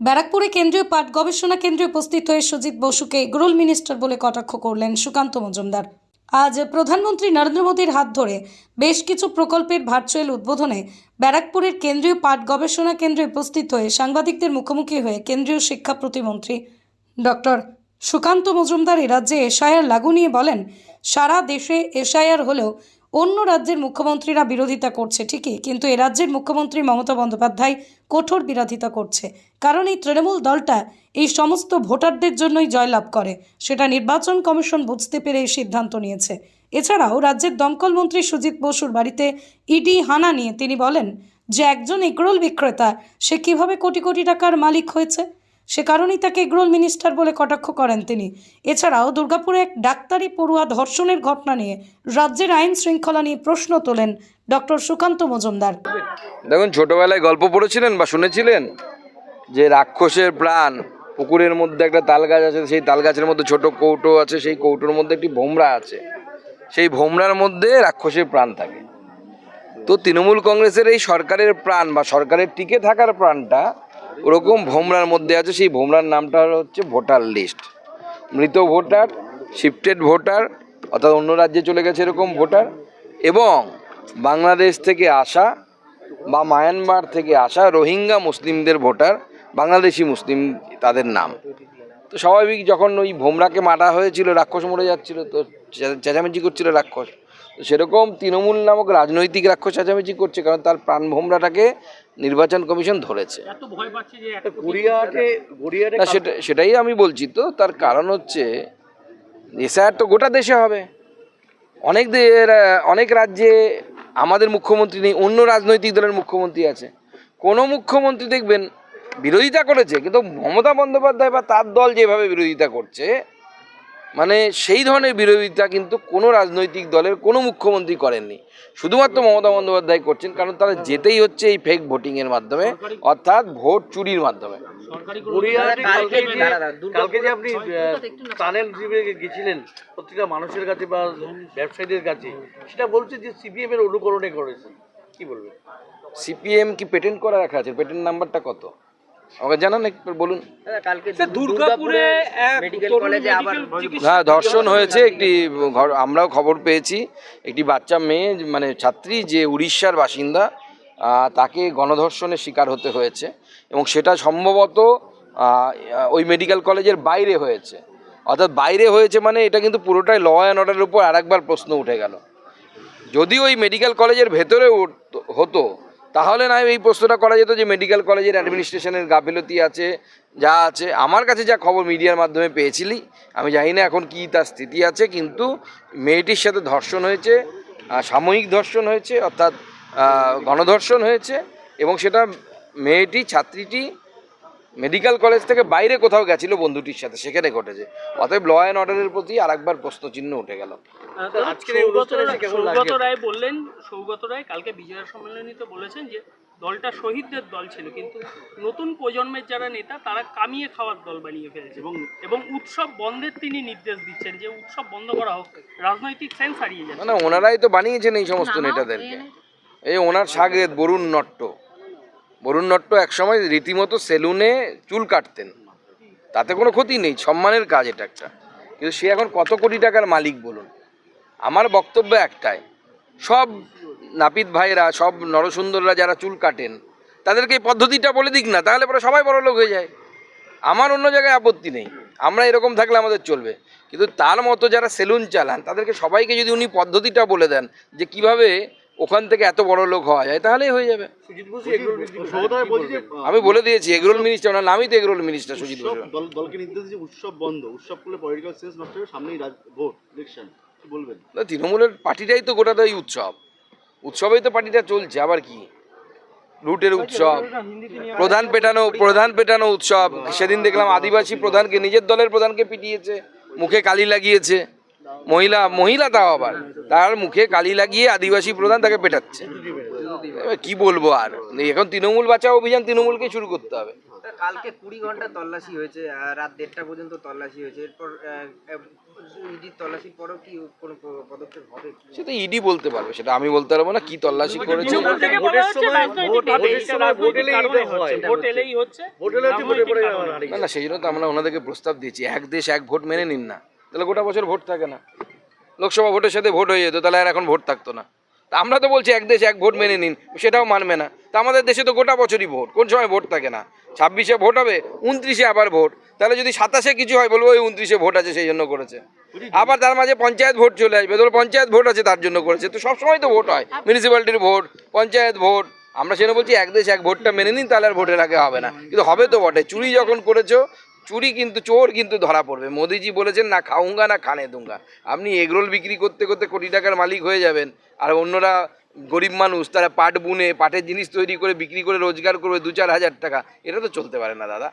ব্যারাকপুরে কেন্দ্রীয় পাট গবেষণা কেন্দ্রে উপস্থিত হয়ে সুজিত বসুকে এগরোল মিনিস্টার বলে কটাক্ষ করলেন সুকান্ত মজুমদার। আজ প্রধানমন্ত্রী নরেন্দ্র মোদীর হাত ধরে বেশ কিছু প্রকল্পের ভার্চুয়াল উদ্বোধনে ব্যারাকপুরের কেন্দ্রীয় পাট গবেষণা কেন্দ্রে উপস্থিত হয়ে সাংবাদিকদের মুখোমুখি হয়ে কেন্দ্রীয় শিক্ষা প্রতিমন্ত্রী ডক্টর সুকান্ত মজুমদার রাজ্যে এসআইআর লাগু নিয়ে বলেন সারা দেশে এসআইআর হলেও অন্য রাজ্যের মুখ্যমন্ত্রীরা বিরোধিতা করছে, ঠিকই। কিন্তু এ রাজ্যের মুখ্যমন্ত্রী মমতা বন্দ্যোপাধ্যায় কঠোর বিরোধিতা করছে, কারণ এই তৃণমূল দলটা এই সমস্ত ভোটারদের জন্যই জয়লাভ করে। সেটা নির্বাচন কমিশন বুঝতে পেরে এই সিদ্ধান্ত নিয়েছে। এছাড়াও রাজ্যের দমকল মন্ত্রী সুজিত বসুর বাড়িতে ইডি হানা নিয়ে তিনি বলেন যে, একজন এগরোল বিক্রেতা, সে কীভাবে কোটি কোটি টাকার মালিক হয়েছে? সে কারণেই তাকে এগরোল মিনিস্টার বলে কটাক্ষ করেন তিনি। এছাড়াও দুর্গাপুরে এক ডাক্তারি পড়ুয়া ধর্ষণের ঘটনা নিয়ে রাজ্যের আইন শৃঙ্খলা নিয়ে প্রশ্ন তোলেন ডক্টর সুকান্ত মজুমদার। দেখুন, ছোটবেলায় গল্প পড়েছিলেন বা শুনেছিলেন? যে রাক্ষসের প্রাণ, পুকুরের মধ্যে একটা তাল গাছ আছে, সেই তাল গাছের মধ্যে ছোট কৌটো আছে, সেই কৌটোর মধ্যে একটি ভোমরা আছে। সেই ভোমরার মধ্যে রাক্ষসের প্রাণ থাকে। তো তৃণমূল কংগ্রেসের এই সরকারের প্রাণ বা সরকারের টিকে থাকার প্রাণটা ওরকম ভোমরার মধ্যে আছে, সেই ভোমরার নামটা হচ্ছে ভোটার লিস্ট। মৃত ভোটার, শিফটেড ভোটার, অর্থাৎ অন্য রাজ্যে চলে গেছে এরকম ভোটার, এবং বাংলাদেশ থেকে আসা বা মায়ানমার থেকে আসা রোহিঙ্গা মুসলিমদের ভোটার, বাংলাদেশি মুসলিম তাদের নাম। তো স্বাভাবিক যখন ওই ভোমরাকে মারা হয়েছিল রাক্ষস মরে যাচ্ছিল তো চেঁচামেচি করছিল রাক্ষস। তো সেরকম তৃণমূল নামক রাজনৈতিক রাক্ষস চেঁচামেচি করছে কারণ তার প্রাণ ভোমরাটাকে নির্বাচন কমিশন ধরেছে। এত ভয় পাচ্ছে যে একটা গড়িয়াহাটে গড়িয়াহাটে না সেটা সেটাই আমি বলছি তো তার কারণ হচ্ছে এসআর তো গোটা দেশে হবে। অনেক দে- অনেক রাজ্যে আমাদের মুখ্যমন্ত্রী নেই অন্য রাজনৈতিক দলের মুখ্যমন্ত্রী আছে। কোনো মুখ্যমন্ত্রী দেখবেন বিরোধিতা করেছে কিন্তু মমতা বন্দ্যোপাধ্যায় বা তার দল যেভাবে বিরোধিতা করছে মানে সেই ধরনের বিরোধিতা কিন্তু কোনো রাজনৈতিক দলের কোনো মুখ্যমন্ত্রী করেননি। শুধুমাত্র মমতা বন্দ্যোপাধ্যায় করছেন কারণ তারা যেতেই হচ্ছে এই ফেক ভোটিংয়ের মাধ্যমে অর্থাৎ ভোট চুরির মাধ্যমে। কালকে যে আপনি টানেল গেছিলেন প্রত্যেকটা মানুষের কাছে বা ব্যবসায়ীদের কাছে সেটা বলছে যে সিপিএম এর অনুকরণে করেছে। কি বলবেন? সিপিএম কি পেটেন্ট করা রাখা আছে? পেটেন্ট নাম্বারটা কত? আমাকে জানান একটু বলুন। দুর্গাপুরে মেডিকেল কলেজে আবার হ্যাঁ ধর্ষণ হয়েছে একটি ঘর- আমরাও খবর পেয়েছি। একটি বাচ্চা মেয়ে মানে ছাত্রী যে উড়িষ্যার বাসিন্দা তাকে গণধর্ষণের শিকার হতে হয়েছে এবং সেটা সম্ভবত ওই মেডিকেল কলেজের বাইরে হয়েছে। অর্থাৎ বাইরে হয়েছে মানে এটা কিন্তু পুরোটাই ল অ্যান্ড অর্ডারের উপর আরেকবার প্রশ্ন উঠে গেল। যদি ওই মেডিকেল কলেজের ভেতরে উঠত- হতো তাহলে না এই প্রশ্নটা করা যেত যে মেডিকেল কলেজের অ্যাডমিনিস্ট্রেশনের গাফিলতি আছে, যা আছে। আমার কাছে যা খবর মিডিয়ার মাধ্যমে পেয়েছিলি, আমি জানি না এখন কি তার স্থিতি আছে, কিন্তু মেয়েটির সাথে ধর্ষণ হয়েছে সাময়িক ধর্ষণ হয়েছে, অর্থাৎ গণধর্ষণ হয়েছে, এবং সেটা মেয়েটি, ছাত্রীটি মেডিকেল কলেজ থেকে বাইরে কোথাও গেছিল বন্ধুটির সাথে সেখানে ঘটেছে। অতএব ল অ্যান্ড অর্ডারের প্রতি আর আরেকবার প্রশ্নচিহ্ন উঠে গেল? সৌগত রায় বললেন সৌগত রায় কালকে বিজয়া সম্মেলনীতে বলেছেন যে দলটা শহীদদের দল ছিল কিন্তু নতুন প্রজন্মের যারা নেতা তারা কামিয়ে খাওয়ার দল বানিয়ে ফেলেছে। এবং এবং উৎসব বন্ধের তিনি নির্দেশ দিচ্ছেন যে উৎসব বন্ধ করা হোক রাজনৈতিক সেন্স হারিয়ে যাচ্ছে। মানে ওনারাই তো বানিয়েছেন এই সমস্ত নেতাদেরকে। এই ওনার সাগরেদ বরুণ নট্ট। বরুণ নট্ট একসময় রীতিমতো সেলুনে চুল কাটতেন। তাতে কোনো ক্ষতি নেই, সম্মানের কাজ এটা একটা। কিন্তু সে এখন কত কোটি টাকার মালিক বলুন? আমার বক্তব্য একটাই, সব নাপিত ভাইরা সব নরসুন্দররা যারা চুল কাটেন, তাদেরকে এই পদ্ধতিটা বলে দিক না, তাহলে পরে সবাই বড় লোক হয়ে যায়। আমার অন্য জায়গায় আপত্তি নেই, আমরা এরকম থাকলে আমাদের চলবে। কিন্তু তার মতো যারা সেলুন চালান, তাদেরকে সবাইকে যদি উনি পদ্ধতিটা বলে দেন যে কীভাবে ওখান থেকে এত বড় লোক হওয়া যায় তাহলেই হয়ে যাবে। সুজিত বসু এগুলো সৌদায় বলছি যে আমি বলে দিয়েছি এগরোল মিনিস্টার ওনার নামই তো এগরোল মিনিস্টার সুজিত উৎসব বসু দলকে নির্দেশ দিয়েছে উৎসব বন্ধ। উৎসব করলে পলিটিক্যাল সেন্স নষ্ট হবে সামনেই ভোট ইলেকশন বলবেন? না, তৃণমূলের পার্টিটাই তো গোটা গোটাটাই উৎসব। উৎসবেই তো পার্টিটা চলছে আবার কি? লুটের উৎসব প্রধান পেটানো প্রধান পেটানো উৎসব। সেদিন দেখলাম আদিবাসী প্রধানকে নিজের দলের প্রধানকে পিটিয়েছে মুখে কালি লাগিয়েছে। মহিলা মহিলা তাও আবার। তার মুখে কালি লাগিয়ে আদিবাসী প্রধান তাকে পেটাচ্ছে। কি বলব আর? এখন তৃণমূল বাঁচাও অভিযান তৃণমূলকে শুরু করতে হবে। কালকে কুড়ি ঘণ্টা তল্লাশি হয়েছে রাত দেড়টা পর্যন্ত তল্লাশি হয়েছে। এরপর ইডির তল্লাশির পরেও কি কোনো পদক্ষেপ হবে? সেটা ইডি বলতে পারবে সেটা আমি বলতে পারব না কি তল্লাশি করেছে। না সেই জন্য তো আমরা ওনাদেরকে প্রস্তাব দিয়েছি এক দেশ এক ভোট মেনে নিন না। তাহলে গোটা বছর ভোট থাকে না। লোকসভা ভোটের সাথে ভোট হয়ে যেত, তাহলে আর এখন ভোট থাকতো না। আমরা তো বলছি এক দেশ এক ভোট মেনে নিন, সেটাও মানবে না। তা আমাদের দেশে তো গোটা বছরই ভোট, কোন সময় ভোট থাকে না? ছাব্বিশে ভোট হবে, উনত্রিশে আবার ভোট। তাহলে যদি সাতাশে কিছু হয়, বলব ওই উনত্রিশে ভোট আছে, সেই জন্য করেছে। আবার তার মাঝে পঞ্চায়েত ভোট চলে আসবে ধরো পঞ্চায়েত ভোট আছে, তার জন্য করেছে। তো সবসময় তো ভোট হয় মিউনিসিপ্যালিটির ভোট, পঞ্চায়েত ভোট। আমরা সেজন্য বলছি, এক দেশ এক ভোটটা মেনে নিন, তাহলে আর ভোটের আগে হবে না। কিন্তু হবে তো বটে, চুরি যখন করেছ চুরি কিন্তু, চোর কিন্তু ধরা পড়বে। মোদিজি বলেছেন, না খাউঙ্গা না খানে দুঙ্গা। আপনি এগরোল বিক্রি করতে করতে কোটি টাকার মালিক হয়ে যাবেন। আর অন্যরা গরিব মানুষ, তারা পাট বুনে, পাটের জিনিস তৈরি করে, বিক্রি করে, রোজগার করবে দু চার হাজার টাকা। এটা তো চলতে পারে না, দাদা।